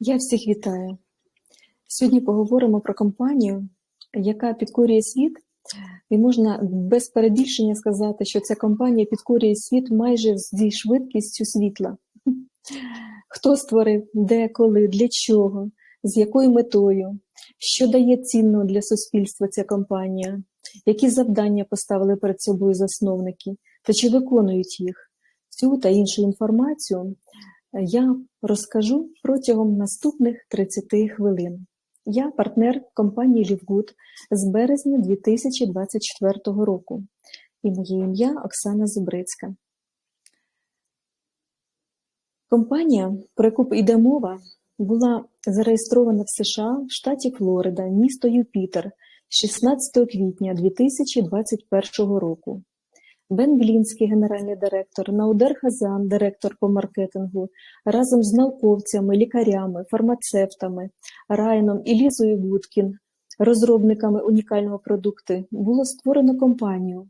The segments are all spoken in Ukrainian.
Я всіх вітаю. Сьогодні поговоримо про компанію, яка підкорює світ, і можна без перебільшення сказати, що ця компанія підкорює світ майже зі швидкістю світла. Хто створив, де, коли, для чого, з якою метою, що дає цінного для суспільства ця компанія, які завдання поставили перед собою засновники, та чи виконують їх? Цю та іншу інформацію я розкажу протягом наступних 30 хвилин. Я партнер компанії Лівгуд з березня 2024 року, і моє ім'я Оксана Зубрицька. Компанія, про яку йде мова, була зареєстрована в США в штаті Флорида, місто Юпітер 16 квітня 2021 року. Бен Глінський, генеральний директор, Наудер Хазан, директор по маркетингу, разом з науковцями, лікарями, фармацевтами, Райном і Лізою Гудкін, розробниками унікального продукту, було створено компанію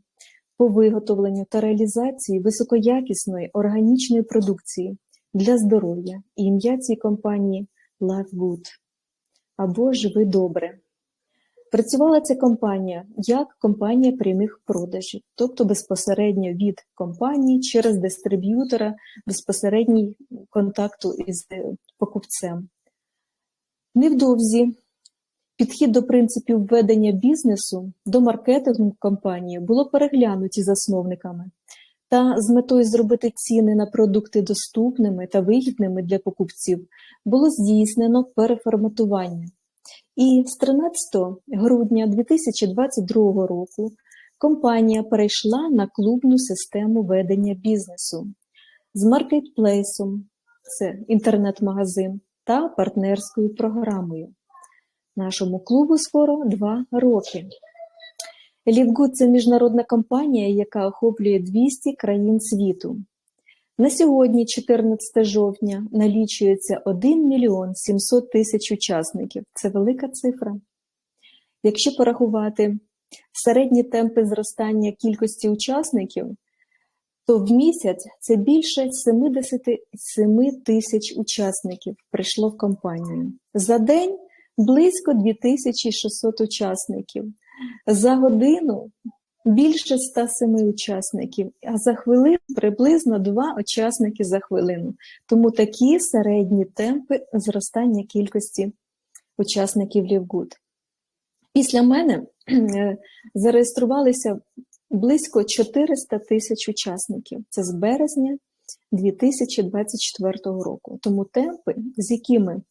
по виготовленню та реалізації високоякісної органічної продукції для здоров'я і ім'я цієї компанії Life Good або Живи добре. Працювала ця компанія як компанія прямих продажів, тобто безпосередньо від компанії через дистриб'ютора, безпосередній контакту із покупцем. Невдовзі підхід до принципів ведення бізнесу до маркетингу компанії було переглянуті засновниками та з метою зробити ціни на продукти доступними та вигідними для покупців було здійснено переформатування. І з 13 грудня 2022 року компанія перейшла на клубну систему ведення бізнесу з маркетплейсом, це інтернет-магазин, та партнерською програмою. Нашому клубу скоро два роки. Лівгуд це міжнародна компанія, яка охоплює 200 країн світу. На сьогодні, 14 жовтня, налічується 1 мільйон 700 тисяч учасників. Це велика цифра. Якщо порахувати середні темпи зростання кількості учасників, то в місяць це більше 77 тисяч учасників прийшло в компанію. За день близько 2600 учасників. За годину більше 107 учасників, а за хвилину приблизно 2 учасники за хвилину. Тому такі середні темпи зростання кількості учасників Лівгуд. Після мене зареєструвалися близько 400 тисяч учасників. Це з березня 2024 року. Тому темпи, з якими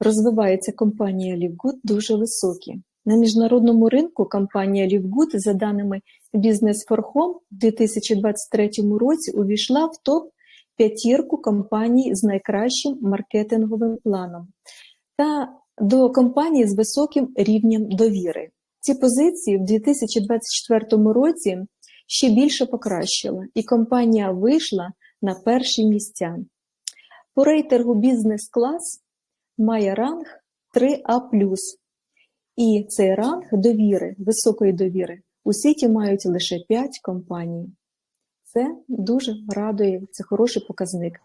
розвивається компанія Лівгуд, дуже високі. На міжнародному ринку компанія Лівгуд, за даними Home, у 2023 році увійшла в топ п'ятірку компаній з найкращим маркетинговим планом та до компаній з високим рівнем довіри. Ці позиції в 2024 році ще більше покращила, і компанія вийшла на перші місця. По рейтингу бізнес-клас має ранг 3А. І цей ранг довіри, високої довіри у світі мають лише 5 компаній. Це дуже радує, це хороший показник.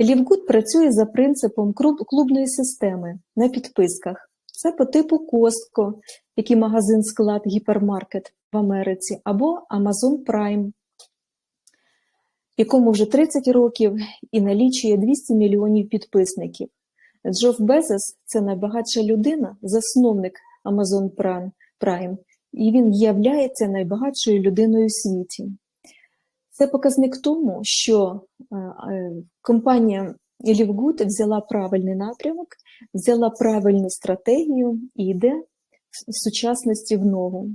Лівгуд працює за принципом клубної системи на підписках. Це по типу Костко, який магазин склад гіпермаркет в Америці, або Amazon Prime, якому вже 30 років і налічує 200 мільйонів підписників. Джоф Безос це найбагатша людина, засновник Amazon Prime, і він являється найбагатшою людиною у світі. Це показник тому, що е, е, компанія Лівгуд взяла правильний напрямок, взяла правильну стратегію і йде в сучасності в ногу.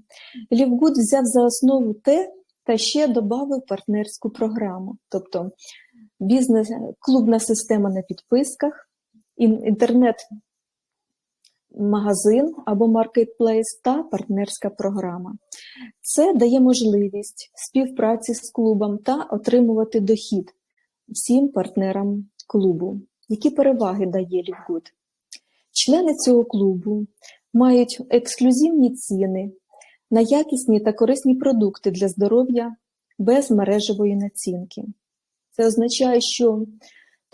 Лівгуд взяв за основу те, та ще додав партнерську програму, тобто бізнес, клубна система на підписках, інтернет-магазин або маркетплейс та партнерська програма. Це дає можливість співпраці з клубом та отримувати дохід всім партнерам клубу. Які переваги дає Лівгуд? Члени цього клубу мають ексклюзивні ціни на якісні та корисні продукти для здоров'я без мережевої націнки. Це означає, що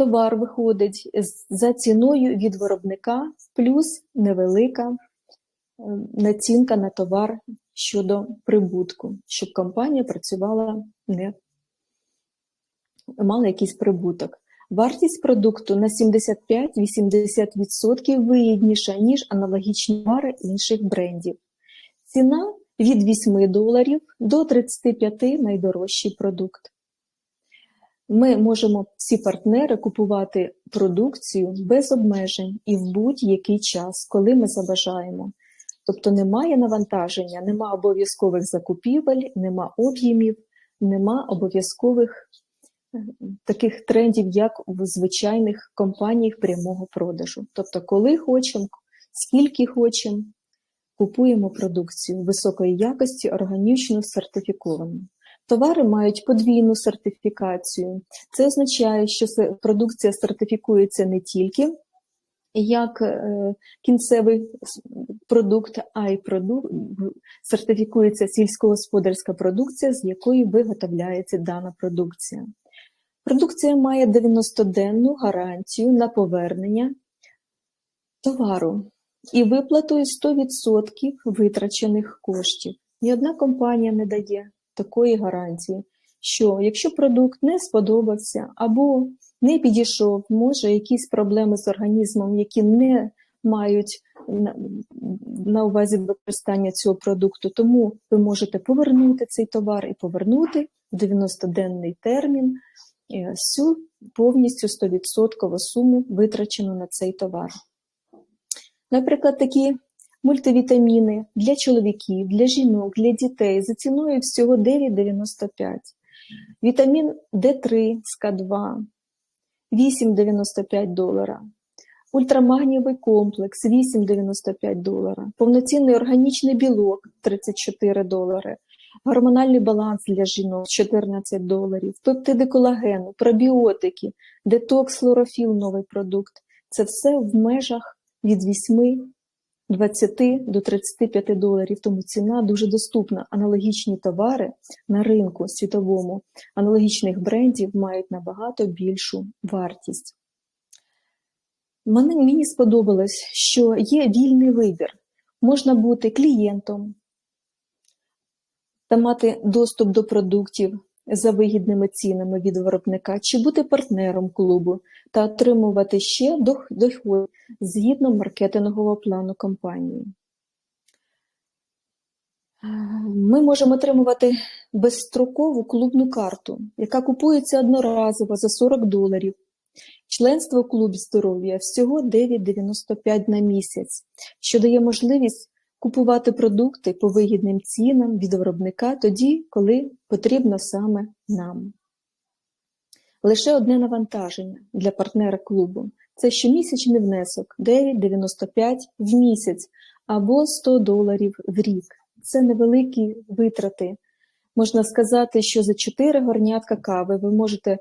товар виходить за ціною від виробника, плюс невелика е, націнка на товар щодо прибутку, щоб компанія працювала не мала якийсь прибуток. Вартість продукту на 75-80% вигідніша, ніж аналогічні товари інших брендів. Ціна від 8 доларів до 35 найдорожчий продукт. Ми можемо всі партнери купувати продукцію без обмежень і в будь-який час, коли ми забажаємо. Тобто немає навантаження, нема обов'язкових закупівель, нема об'ємів, нема обов'язкових таких трендів, як в звичайних компаніях прямого продажу. Тобто, коли хочемо, скільки хочемо, купуємо продукцію високої якості, органічно сертифіковану. Товари мають подвійну сертифікацію. Це означає, що продукція сертифікується не тільки як е, кінцевий продукт, а й продукт сертифікується сільськогосподарська продукція, з якої виготовляється дана продукція. Продукція має 90-денну гарантію на повернення товару і виплатою 100% витрачених коштів. Ні одна компанія не дає такої гарантії, що якщо продукт не сподобався або не підійшов, може якісь проблеми з організмом, які не мають на увазі використання цього продукту, тому ви можете повернути цей товар і повернути в 90-денний термін Е, всю повністю 100% суму витрачену на цей товар. Наприклад, такі мультивітаміни для чоловіків, для жінок, для дітей за ціною всього 9,95. Вітамін D3 з К2 8,95 долара. Ультрамагнієвий комплекс 8,95 долара. Повноцінний органічний білок 34 долари гормональний баланс для жінок 14 доларів, пептиди колагену, пробіотики, детокс хлорофіл, новий продукт. Це все в межах від 8 20 до 35 доларів, тому ціна дуже доступна. Аналогічні товари на ринку світовому, аналогічних брендів мають набагато більшу вартість. Мені сподобалось, що є вільний вибір. Можна бути клієнтом, та мати доступ до продуктів за вигідними цінами від виробника, чи бути партнером клубу та отримувати ще доход згідно маркетингового плану компанії. Ми можемо отримувати безстрокову клубну карту, яка купується одноразово за 40 доларів. Членство в клубі здоров'я всього 9,95 на місяць, що дає можливість купувати продукти по вигідним цінам від виробника тоді, коли потрібно саме нам. Лише одне навантаження для партнера клубу це щомісячний внесок 9,95 в місяць або 100 доларів в рік. Це невеликі витрати. Можна сказати, що за 4 горнятка кави ви можете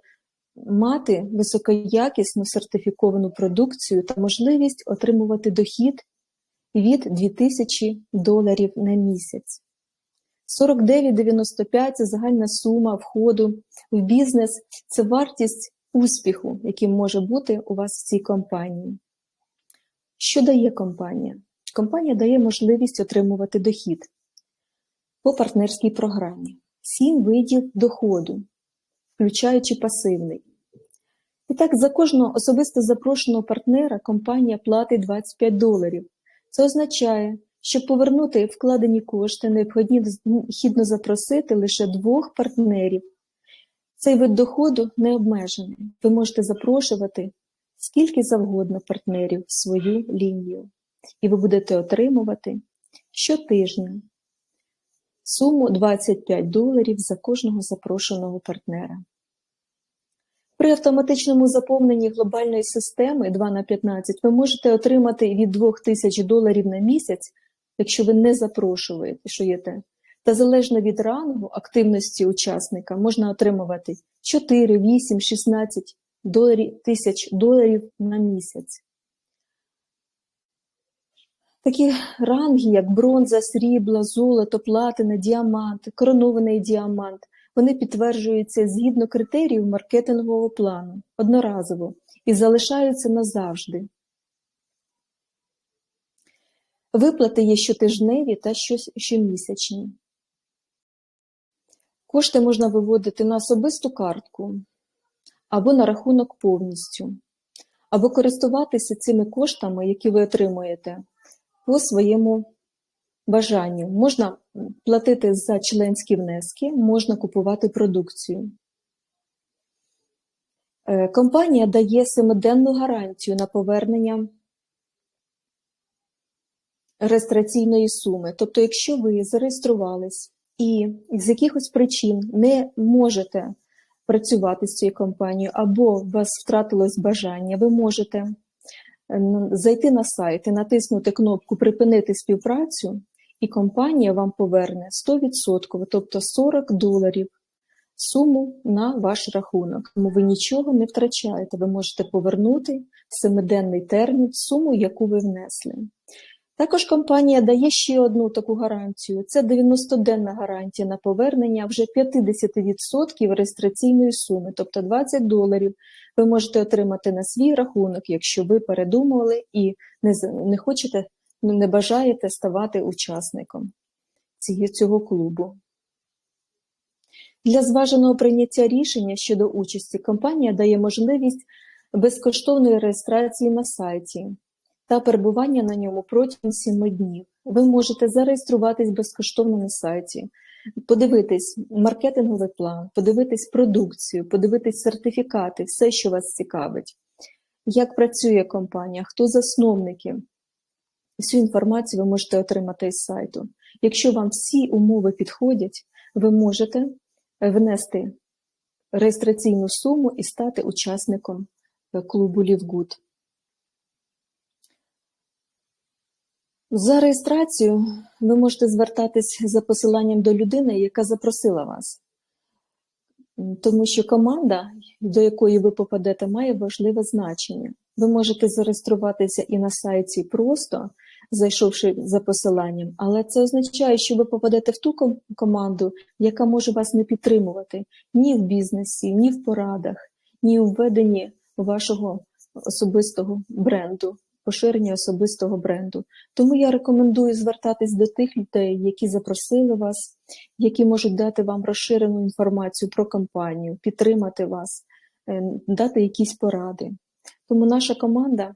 мати високоякісну сертифіковану продукцію та можливість отримувати дохід від 2000 доларів на місяць. 49,95 це загальна сума входу в бізнес, це вартість успіху, яким може бути у вас в цій компанії. Що дає компанія? Компанія дає можливість отримувати дохід по партнерській програмі, сім видів доходу, включаючи пасивний. І так, за кожного особисто запрошеного партнера компанія платить 25 доларів. Це означає, щоб повернути вкладені кошти, необхідно запросити лише двох партнерів. Цей вид доходу не обмежений. Ви можете запрошувати скільки завгодно партнерів в свою лінію, і ви будете отримувати щотижня суму 25 доларів за кожного запрошеного партнера. При автоматичному заповненні глобальної системи 2 на 15 ви можете отримати від 2000 доларів на місяць, якщо ви не запрошуєте, що є те. Та залежно від рангу активності учасника можна отримувати 4, 8, 16 доларів, тисяч доларів на місяць. Такі ранги, як бронза, срібло, золото, платина, діамант, коронований діамант, вони підтверджуються згідно критеріїв маркетингового плану одноразово і залишаються назавжди. Виплати є щотижневі та щомісячні. Кошти можна виводити на особисту картку або на рахунок повністю, або користуватися цими коштами, які ви отримуєте, по своєму бажанню. Можна платити за членські внески, можна купувати продукцію. Е, компанія дає семиденну гарантію на повернення реєстраційної суми. Тобто, якщо ви зареєструвались і з якихось причин не можете працювати з цією компанією, або у вас втратилось бажання, ви можете зайти на сайт і натиснути кнопку Припинити співпрацю, і компанія вам поверне 100%, тобто 40 доларів суму на ваш рахунок. Тому ви нічого не втрачаєте, ви можете повернути в семиденний термін суму, яку ви внесли. Також компанія дає ще одну таку гарантію: це 90-денна гарантія на повернення вже 50% реєстраційної суми, тобто 20 доларів. Ви можете отримати на свій рахунок, якщо ви передумали і не не хочете, не бажаєте ставати учасником цього клубу. Для зваженого прийняття рішення щодо участі компанія дає можливість безкоштовної реєстрації на сайті та перебування на ньому протягом 7 днів. Ви можете зареєструватись безкоштовно на сайті, подивитись маркетинговий план, подивитись продукцію, подивитись сертифікати, все, що вас цікавить, як працює компанія, хто засновники. Всю інформацію ви можете отримати із сайту. Якщо вам всі умови підходять, ви можете внести реєстраційну суму і стати учасником клубу Лівгуд. За реєстрацію ви можете звертатись за посиланням до людини, яка запросила вас. Тому що команда, до якої ви попадете, має важливе значення. Ви можете зареєструватися і на сайті просто, зайшовши за посиланням, але це означає, що ви попадете в ту команду, яка може вас не підтримувати ні в бізнесі, ні в порадах, ні у введенні вашого особистого бренду поширення особистого бренду. Тому я рекомендую звертатись до тих людей, які запросили вас, які можуть дати вам розширену інформацію про компанію, підтримати вас, е, дати якісь поради. Тому наша команда,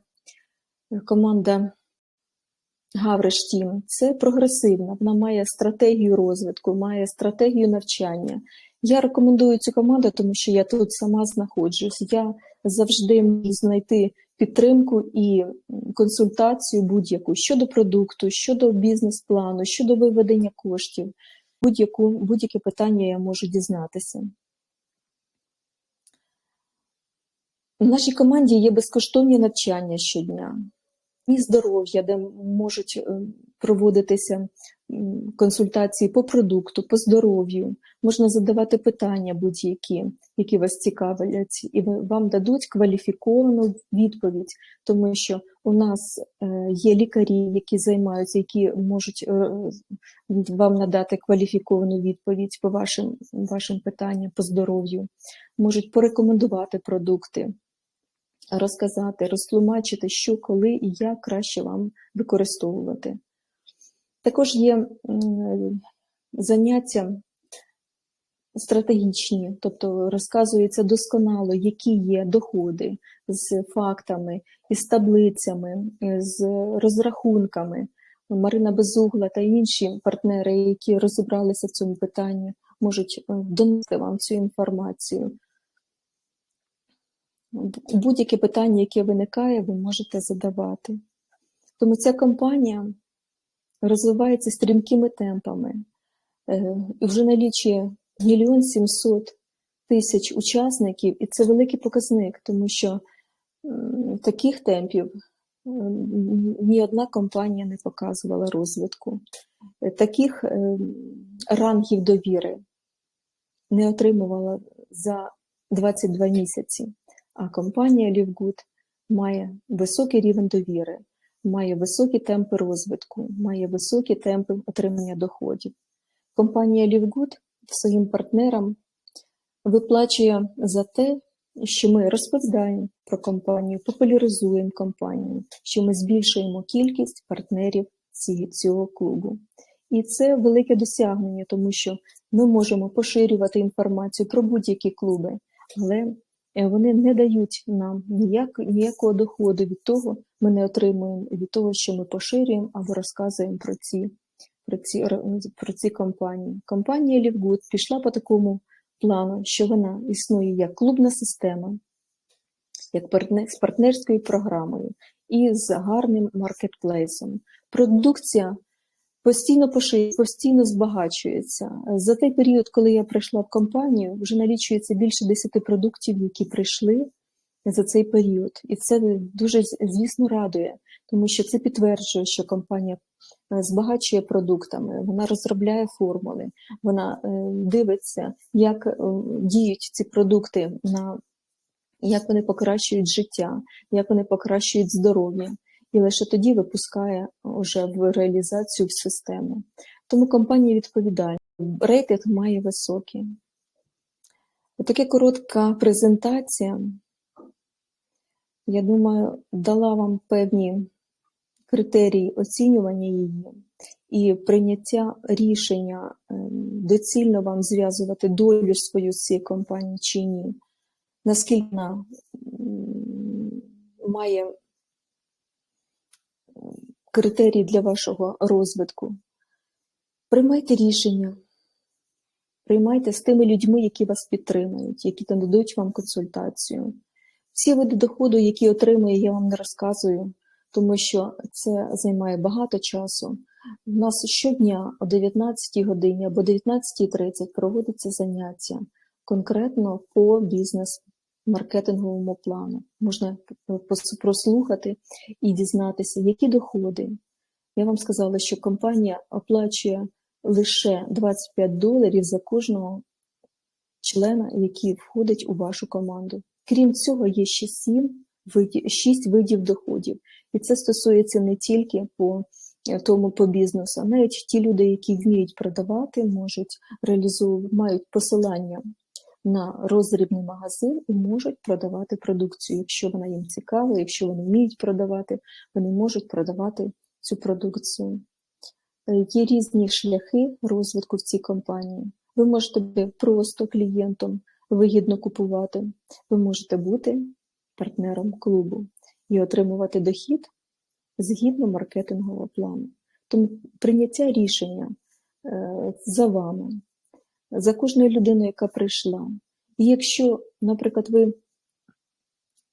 команда Гавриш Тім, це прогресивна, вона має стратегію розвитку, має стратегію навчання. Я рекомендую цю команду, тому що я тут сама знаходжусь. Я завжди можу знайти підтримку і консультацію будь-яку щодо продукту, щодо бізнес-плану, щодо виведення коштів. Будь-яке питання я можу дізнатися. В нашій команді є безкоштовні навчання щодня. І здоров'я, де можуть е, проводитися консультації по продукту, по здоров'ю, можна задавати питання будь-які, які вас цікавлять, і вам дадуть кваліфіковану відповідь, тому що у нас е, є лікарі, які займаються, які можуть е, вам надати кваліфіковану відповідь по вашим, вашим питанням по здоров'ю, можуть порекомендувати продукти розказати, розтлумачити, що, коли і як краще вам використовувати. Також є заняття стратегічні, тобто розказується досконало, які є доходи з фактами, із таблицями, з розрахунками. Марина Безугла та інші партнери, які розібралися в цьому питанні, можуть е, донести вам цю інформацію. Будь-яке питання, яке виникає, ви можете задавати. Тому ця компанія розвивається стрімкими темпами е, і вже налічує мільйон сімсот тисяч учасників, і це великий показник, тому що таких темпів ні одна компанія не показувала розвитку. Е, таких е, рангів довіри не отримувала за 22 місяці. А компанія Лівгуд має високий рівень довіри, має високі темпи розвитку, має високі темпи отримання доходів. Компанія Лівгуд своїм партнерам виплачує за те, що ми розповідаємо про компанію, популяризуємо компанію, що ми збільшуємо кількість партнерів цього клубу. І це велике досягнення, тому що ми можемо поширювати інформацію про будь-які клуби, але вони не дають нам ніяк, ніякого доходу від того, ми не отримуємо від того, що ми поширюємо або розказуємо про ці, про ці, про ці компанії. Компанія Лівгуд пішла по такому плану, що вона існує як клубна система, як партнер, з партнерською програмою і з гарним маркетплейсом. Продукція постійно поширює, постійно збагачується. За той період, коли я прийшла в компанію, вже налічується більше 10 продуктів, які прийшли за цей період. І це дуже, звісно, радує, тому що це підтверджує, що компанія е, збагачує продуктами, вона розробляє формули, вона е, дивиться, як е, діють ці продукти на як вони покращують життя, як вони покращують здоров'я, і лише тоді випускає вже в реалізацію в систему. Тому компанія відповідає. Рейтинг має високий. Така коротка презентація, я думаю, дала вам певні критерії оцінювання її і прийняття рішення, ем, доцільно вам зв'язувати долю свою з цією компанією чи ні наскільки вона має критерії для вашого розвитку. Приймайте рішення, приймайте з тими людьми, які вас підтримують, які нададуть вам консультацію. Всі види доходу, які отримую, я вам не розказую, тому що це займає багато часу. У нас щодня о 19 годині або 19.30 проводиться заняття конкретно по бізнес-маркетинговому плану. Можна прослухати і дізнатися, які доходи. Я вам сказала, що компанія оплачує лише 25 доларів за кожного члена, який входить у вашу команду. Крім цього, є ще 7 видів, 6 видів доходів. І це стосується не тільки по е, тому по бізнесу, навіть ті люди, які вміють продавати, можуть реалізовувати, мають посилання на роздрібний магазин і можуть продавати продукцію. Якщо вона їм цікава, якщо вони вміють продавати, вони можуть продавати цю продукцію. Е, Є різні шляхи розвитку в цій компанії. Ви можете бути просто клієнтом, вигідно купувати. Ви можете бути партнером клубу і отримувати дохід згідно маркетингового плану. Тому прийняття рішення е, за вами, за кожною людиною, яка прийшла. І якщо, наприклад, ви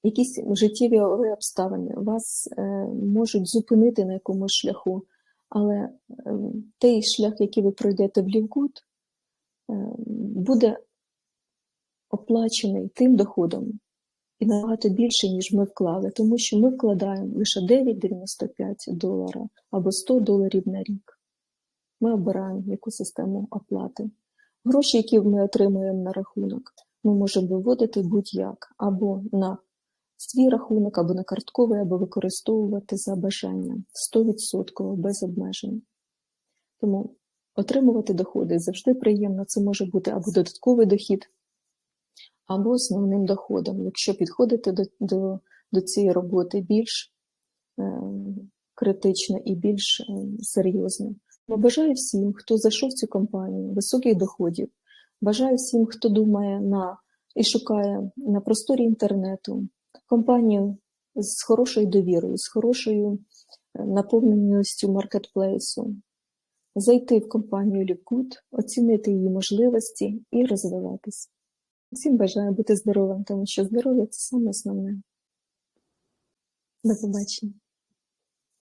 якісь життєві обставини вас е, можуть зупинити на якомусь шляху, але е, той шлях, який ви пройдете в Лівгуд, е, буде оплачений тим доходом і набагато більше, ніж ми вклали, тому що ми вкладаємо лише 9,95 долара або 100 доларів на рік. Ми обираємо яку систему оплати. Гроші, які ми отримуємо на рахунок, ми можемо виводити будь-як або на свій рахунок, або на картковий, або використовувати за бажанням 100% без обмежень. Тому отримувати доходи завжди приємно. Це може бути або додатковий дохід, або основним доходом, якщо підходити до, до, до цієї роботи більш е, критично і більш е, серйозно. Бажаю всім, хто зайшов в цю компанію, високих доходів. Бажаю всім, хто думає на і шукає на просторі інтернету компанію з хорошою довірою, з хорошою е, наповненістю маркетплейсу. Зайти в компанію Лівкут, оцінити її можливості і розвиватися. Всім бажаю бути здоровим, тому що здоров'я це саме основне. До побачення.